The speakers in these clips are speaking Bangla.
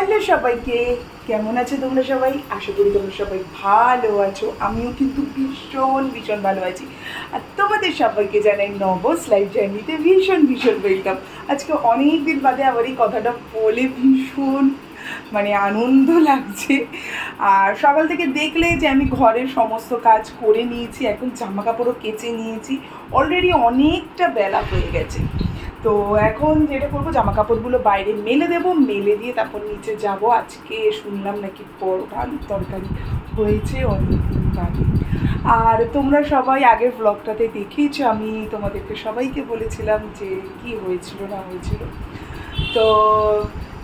হ্যালো সবাইকে। কেমন আছে তোমরা সবাই? আশা করি তোমরা সবাই ভালো আছো। আমিও কিন্তু ভীষণ ভীষণ ভালো আছি। আর তোমাদের সবাইকে জানাই নবস লাইফ জার্নিতে ভীষণ ভীষণ ওয়েলকাম আজকে অনেক দিন বাদে আবার এই কথাটা বলে ভীষণ মানে আনন্দ লাগছে। আর সকাল থেকে দেখলে যে আমি ঘরের সমস্ত কাজ করে নিয়েছি, এখন জামা কাপড়ও কেচে নিয়েছি। অলরেডি অনেকটা বেলা হয়ে গেছে। তো এখন যেটা করব জামা কাপড়গুলো বাইরে মেলে দেবো, মেলে দিয়ে তারপর নিচে যাব। আজকে শুনলাম নাকি আলুর তরকারি হয়েছে অনেকদিন বাদে আর তোমরা সবাই আগের ব্লগটাতে দেখিয়েছো, আমি তোমাদেরকে সবাইকে বলেছিলাম যে কি হয়েছিল না হয়েছিল। তো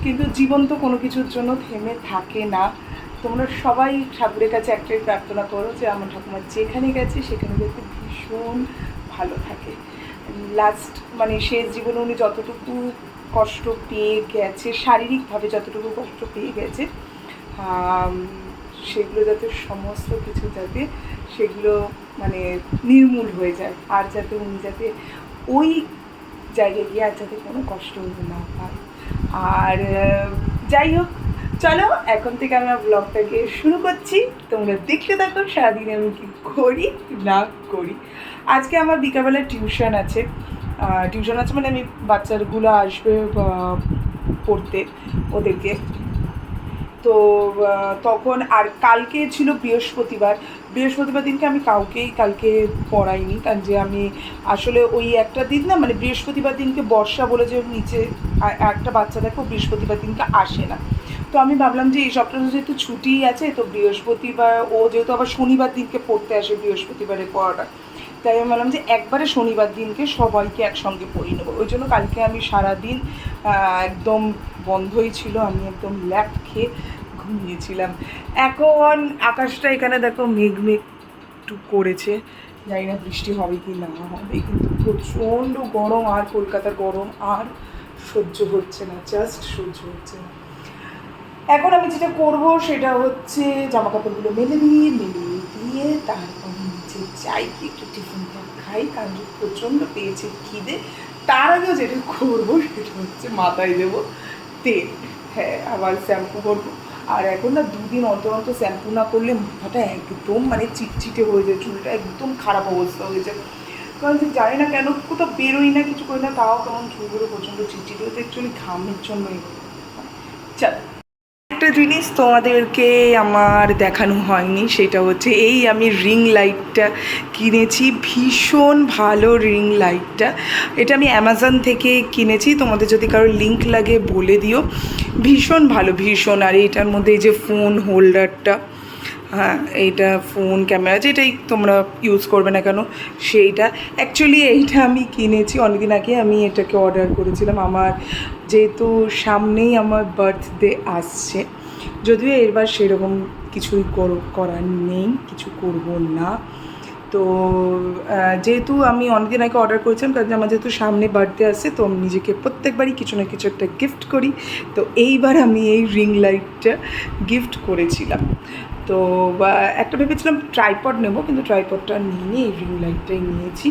কিন্তু জীবন তো কোনো কিছুর জন্য থেমে থাকে না। তোমরা সবাই ঠাকুরের কাছে একটাই প্রার্থনা করো যে আমার ঠাকুমা যেখানে গেছে সেখানে যাতে ভীষণ ভালো থাকে। লাস্ট মানে শেষ জীবনে উনি যতটুকু কষ্ট পেয়ে গেছে, শারীরিকভাবে যতটুকু কষ্ট পেয়ে গেছে সেগুলো যাতে সমস্ত কিছু যাতে সেগুলো মানে নির্মূল হয়ে যায়, আর যাতে উনি যাতে ওই জায়গায় গিয়ে আর যাতে কোনো কষ্ট না পায়। আর যাই হোক, চলো এখন থেকে আমি আমার ব্লগটাকে শুরু করছি। তোমরা দেখতে থাকো, সারাদিন আমি কি করি না করি। আজকে আমার বিকালবেলা টিউশন আছে। টিউশন আছে মানে আমি বাচ্চাগুলো আসবে পড়তে ওদেরকে। তো তখন আর কালকে ছিল বৃহস্পতিবার। বৃহস্পতিবার দিনকে আমি কাউকেই কালকে পড়াইনি। কারণ যে আমি আসলে ওই একটা দিন না মানে বৃহস্পতিবার দিনকে বর্ষা বলে যে নিচে একটা বাচ্চা দেখো বৃহস্পতিবার দিনকে আসে না। তো আমি ভাবলাম যে এই সপ্তাহে যেহেতু ছুটি আছে, তো বৃহস্পতিবার, ও যেহেতু আবার শনিবার দিনকে পড়তে আসে বৃহস্পতিবারের পড়াটা। তাই আমি বললাম যে একবারে শনিবার দিনকে সবাইকে একসঙ্গে পড়িয়ে নেব। ওই জন্য কালকে আমি সারাদিন একদম বন্ধই ছিল, আমি একদম ল্যাপ খেয়ে ঘুমিয়েছিলাম। এখন আকাশটা এখানে দেখো মেঘ মেঘ একটু করেছে। জানি না বৃষ্টি হবে কি না হবে, কিন্তু প্রচণ্ড গরম আর কলকাতার গরম আর সহ্য হচ্ছে না জাস্ট সহ্য হচ্ছে না। এখন আমি যেটা করব সেটা হচ্ছে জামা কাপড়গুলো মেলে দিয়ে মেলে দিয়ে নিচে যাই কি একটু টিফিনটা খাই কারণ প্রচণ্ড পেয়েছে খিদে। তার আগেও যেটা করব সেটা হচ্ছে মাথায় দেবো তেল। হ্যাঁ আবার শ্যাম্পু করব। আর এখন না দুদিন অন্তর অন্তর শ্যাম্পু না করলে মাথাটা একদম মানে চিটচিটে হয়ে যায়, চুলটা একদম খারাপ অবস্থা হয়ে যায়। কারণ যে জানি না কেন, কোথাও বেরোই না কিছু করি না, তাও কেমন চুলগুলো প্রচণ্ড চিটচিটে হচ্ছে অ্যাকচুয়ালি ঘামের জন্যই। চল একটা জিনিস তোমাদেরকে আমার দেখানো হয়নি, সেটা হচ্ছে এই আমি রিং লাইটটা কিনেছি, ভীষণ ভালো রিং লাইটটা। এটা আমি অ্যামাজন থেকে কিনেছি, তোমাদের যদি কারোর লিঙ্ক লাগে বলে দিও। ভীষণ ভালো, ভীষণ। আর এইটার মধ্যে এই যে ফোন হোল্ডারটা হ্যাঁ এইটা ফোন ক্যামেরা যেটাই তোমরা ইউজ করবে না কেন, সেইটা। অ্যাকচুয়ালি এইটা আমি কিনেছি, অনেকদিন আগে আমি এটাকে অর্ডার করেছিলাম। আমার যেহেতু সামনেই আমার বার্থডে আসছে যদিও এবার সেরকম কিছুই করার নেই, কিছু করব না। তো যেহেতু আমি অনেকদিন আগে অর্ডার করেছিলাম জন্য আমার যেহেতু সামনে বার্থডে আসছে তো আমি নিজেকে প্রত্যেকবারই কিছু না কিছু একটা গিফট করি। তো এইবার আমি এই রিং লাইটটা গিফট করেছিলাম। তো একটা ভেবেছিলাম ট্রাইপড নেব, কিন্তু ট্রাইপডটা নিয়ে এই রিং লাইটটাই নিয়েছি।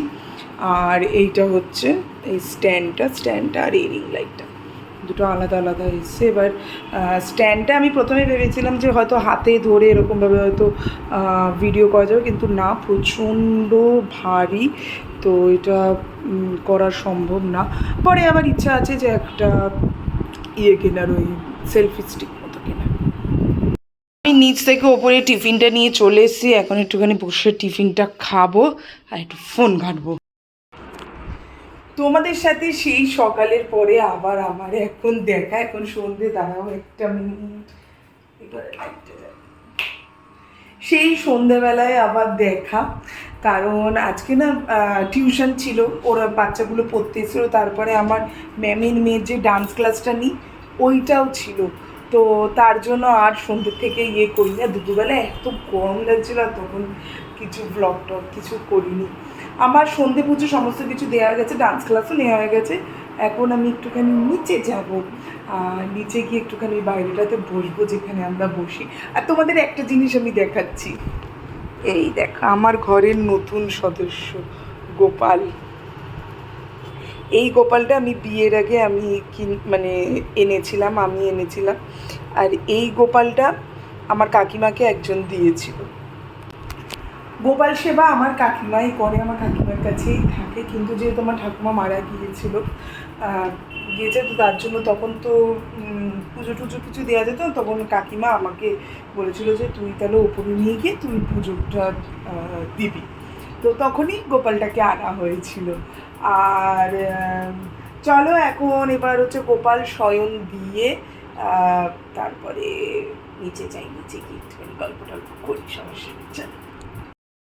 আর এইটা হচ্ছে এই স্ট্যান্ডটা স্ট্যান্ডটা আর এই রিং লাইটটা দুটো আলাদা আলাদা এসছে এবার স্ট্যান্ডটা আমি প্রথমে ভেবেছিলাম যে হয়তো হাতে ধরে এরকমভাবে হয়তো ভিডিও করা যাবে, কিন্তু না, প্রচণ্ড ভারী, তো এটা করা সম্ভব না। পরে আবার ইচ্ছা আছে যে একটা ইয়ে কেনার, ওই সেলফি স্টিক মতো কেনার। আমি নিচ থেকে ওপরে টিফিনটা নিয়ে চলে এসেছি, এখন একটুখানি বসে টিফিনটা খাব আর একটু ফোন ঘাঁটবো। তোমাদের সাথে সেই সকালের পরে আবার আমার এখন দেখা, এখন সন্ধে দাঁড়াও একটা। সেই সন্ধেবেলায় আবার দেখা, কারণ আজকে না টিউশন ছিল, ওরা বাচ্চাগুলো পড়তে এসেছিল তারপরে আমার ম্যামের মেয়ের যে ডান্স ক্লাসটা নিই ওইটাও ছিল। তো তার জন্য আর সন্ধ্যে থেকে ইয়ে করি না দুপুরবেলা এত গরম লাগছিল তখন কিছু ব্লগ টগ কিছু করিনি। আমার সন্ধে পুজো সমস্ত কিছু দেওয়া হয়ে গেছে ডান্স ক্লাসও নেওয়া হয়ে গেছে। এখন আমি একটুখানি নিচে যাব। নিচে গিয়ে একটুখানি বাইরেটাতে বসবো যেখানে আমরা বসি। আর তোমাদের একটা জিনিস আমি দেখাচ্ছি। এই দেখা, আমার ঘরের নতুন সদস্য, গোপাল। এই গোপালটা আমি বিয়ের আগে আমি কিন মানে এনেছিলাম, আমি এনেছিলাম। আর এই গোপালটা আমার কাকিমাকে একজন দিয়েছিল। গোপাল সেবা আমার কাকিমাই করে, আমার কাকিমার কাছেই থাকে। কিন্তু যেহেতু আমার ঠাকুমা মারা গিয়েছিল গিয়েছে, তো তার জন্য তখন তো পুজো টুজো কিছু দেওয়া যেত। তখন কাকিমা আমাকে বলেছিল যে, তুই তাহলে ওপরে নিয়ে গিয়ে তুই পুজোটা দিবি। তো তখনই গোপালটাকে আনা হয়েছিল। আর চলো এখন এবার হচ্ছে গোপাল শয়ন দিয়ে তারপরে নিচে যাই, নিচে গিয়ে গল্প টল্প করি, সমস্যা চলো।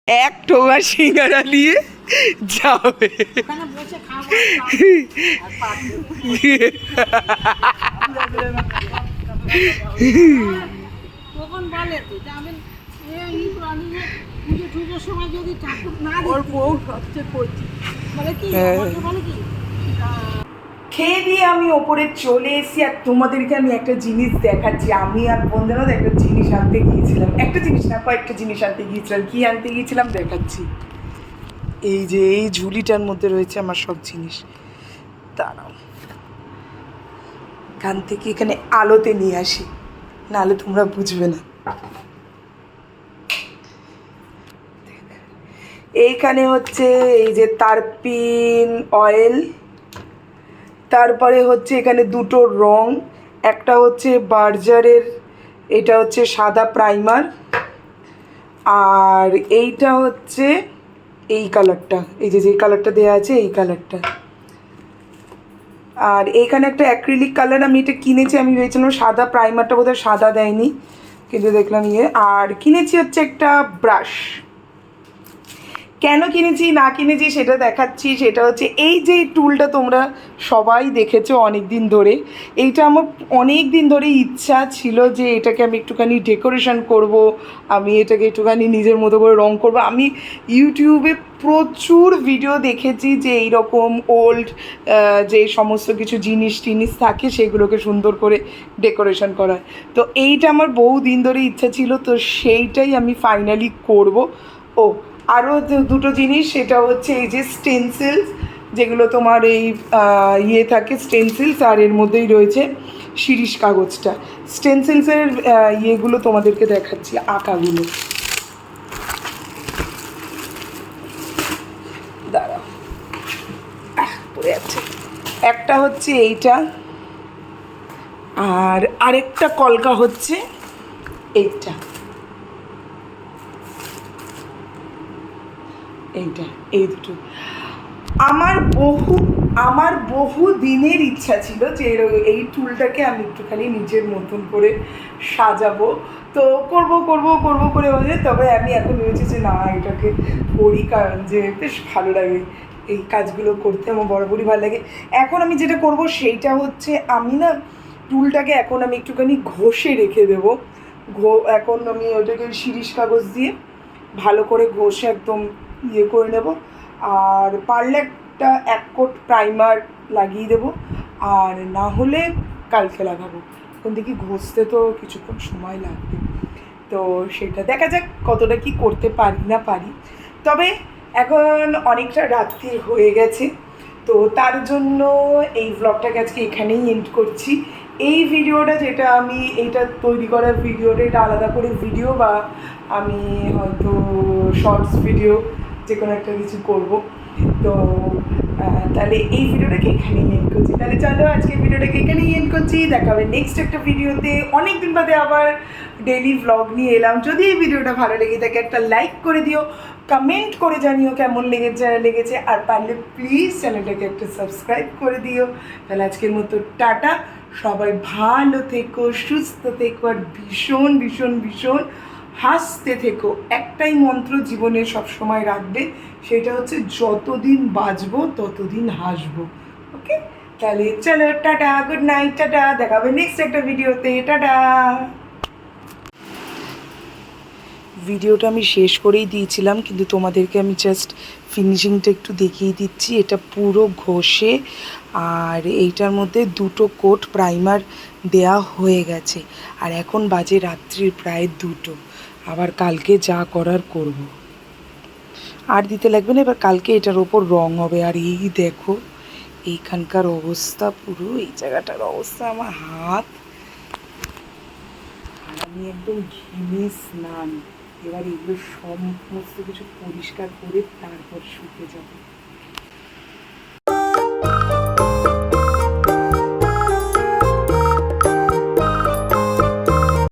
এক টোয়া সিঙ্গারা নিয়ে যাবে। ওর বউ সবচেয়ে করছি বলে কি? হ্যাঁ। বলে কি? খেয়ে দিয়ে আমি ওপরে চলে এসেছি আর তোমাদেরকে আমি একটা জিনিস দেখাচ্ছি। আমি আর বন্ধুরা একটা জিনিস আনতে গিয়েছিলাম। একটা জিনিস না, কয়েকটা জিনিস আনতে গিয়েছিলাম। কি আনতে গিয়েছিলাম দেখাচ্ছি। এই যে, এই ঝুলিটার মধ্যে রয়েছে আমার সব জিনিস। দাঁড়াও। এখান থেকে এখানে আলোতে নিয়ে আসি। নাহলে তোমরা বুঝবে না। এইখানে হচ্ছে এই যে তারপিন, অয়েল তারপরে হচ্ছে এখানে দুটো রং, একটা হচ্ছে বার্জারের, এটা হচ্ছে সাদা প্রাইমার, আর এইটা হচ্ছে এই কালারটা, এই যে যে কালারটা দেওয়া আছে এই কালারটা। আর এইখানে একটা অ্যাক্রিলিক কালার আমি এটা কিনেছি, আমি ভেবেছিলাম সাদা প্রাইমারটা বোধহয় সাদা দেয়নি, কিন্তু দেখলাম ইয়ে আর কিনেছি হচ্ছে একটা ব্রাশ। কেন কিনেছি, না কিনেছি সেটা দেখাচ্ছি, সেটা হচ্ছে এই যে টুলটা তোমরা সবাই দেখেছ অনেক দিন ধরে, এইটা আমার অনেক দিন ধরে ইচ্ছা ছিল যে এটাকে আমি একটুখানি ডেকোরেশন করব, আমি এটাকে একটুখানি নিজের মতো করে রং করব। আমি ইউটিউবে প্রচুর ভিডিও দেখেছি যে এইরকম ওল্ড যে সমস্ত কিছু জিনিস টিনিস থাকে সেগুলোকে সুন্দর করে ডেকোরেশন করা। তো এইটা আমার বহু দিন ধরে ইচ্ছা ছিল, তো সেইটাই আমি ফাইনালি করব। ও আরও দুটো জিনিস, সেটা হচ্ছে এই যে স্টেনসিলস যেগুলো তোমার এই ইয়ে থাকে স্টেনসিলস আর এর মধ্যেই রয়েছে শিরিষ কাগজটা। স্টেনসিলসের ইয়েগুলো তোমাদেরকে দেখাচ্ছি, আঁকাগুলো। যাচ্ছে একটা হচ্ছে এইটা, আর আরেকটা কলকা হচ্ছে এইটা। এইটা, এই দুটো। আমার বহু আমার বহু দিনের ইচ্ছা ছিল যে এই টুলটাকে আমি একটুখানি নিজের মতন করে সাজাবো। তো করব করব করব করে বলে, তবে আমি এখন ভেবেছি যে না, এটাকে করি, কারণ যে বেশ ভালো লাগে এই কাজগুলো করতে, আমার বরাবরই ভালো লাগে। এখন আমি যেটা করব, সেইটা হচ্ছে আমি না টুলটাকে এখন আমি একটুখানি ঘষে রেখে দেবো। ঘো, এখন আমি ওটাকে শিরিষ কাগজ দিয়ে ভালো করে ঘষে একদম ইয়ে করে নেব। আর পারলে একটা এক কোট প্রাইমার লাগিয়ে দেবো। আর না হলে কালকে লাগাবো। এখন দেখি ঘষতে তো কিছুক্ষণ সময় লাগবে। তো সেটা দেখা যাক কতটা কি করতে পারি না পারি। তবে এখন অনেকটা রাত্রি হয়ে গেছে। তো তার জন্য এই ব্লগটাকে আজকে এখানেই এন্ড করছি। এই ভিডিওটা যেটা আমি এইটা তৈরি করার ভিডিওটা এটা আলাদা করে ভিডিও বা আমি হয়তো শর্টস ভিডিও যে কোনো একটা কিছু করব। তো তাহলে এই ভিডিওটাকে এখানেই এন্ড করছি। তাহলে চলো আজকে ভিডিওটাকে এখানেই এন্ড করছি। দেখা হবে নেক্সট একটা ভিডিওতে। অনেক দিন বাদে আবার ডেইলি ভ্লগ নিয়ে এলাম। যদি এই ভিডিওটা ভালো লেগে থাকে, একটা লাইক করে দিও। কমেন্ট করে জানিও কেমন লেগেছে লেগেছে। আর পারলে প্লিজ চ্যানেলটাকে একটা সাবস্ক্রাইব করে দিও। তাহলে আজকের মতো টাটা। সবাই ভালো থেকো, সুস্থ থেকো। আর ভীষণ ভীষণ ভীষণ হাসতে থেকো। একটাই মন্ত্র জীবনে সবসময় রাখবে, সেটা হচ্ছে যতদিন বাঁচবো, ততদিন হাসবো। ওকে? তাহলে চলো, টাটা, গুড নাইট, টাটা দেখাবে নেক্সট একটা ভিডিওতে, টাটা। ভিডিওটা আমি শেষ করেই দিয়েছিলাম, কিন্তু তোমাদেরকে আমি জাস্ট ফিনিশিংটা একটু দেখিয়ে দিচ্ছি। এটা পুরো ঘষে, আর এইটার মধ্যে দুটো কোট প্রাইমার দেয়া হয়ে গেছে। আর এখন বাজে রাত্রির প্রায় দুটো। আবার কালকে যা করার করব। আর দিতে লাগবে না, এবার কালকে এটার ওপর রং হবে। আর এই দেখো, এইখানকার অবস্থা পুরো, এই জায়গাটার অবস্থা, আমার হাত। আমি একদম ঘিমে স্নান। এবার এগুলো সমস্ত কিছু পরিষ্কার করে তারপর শুতে যাব।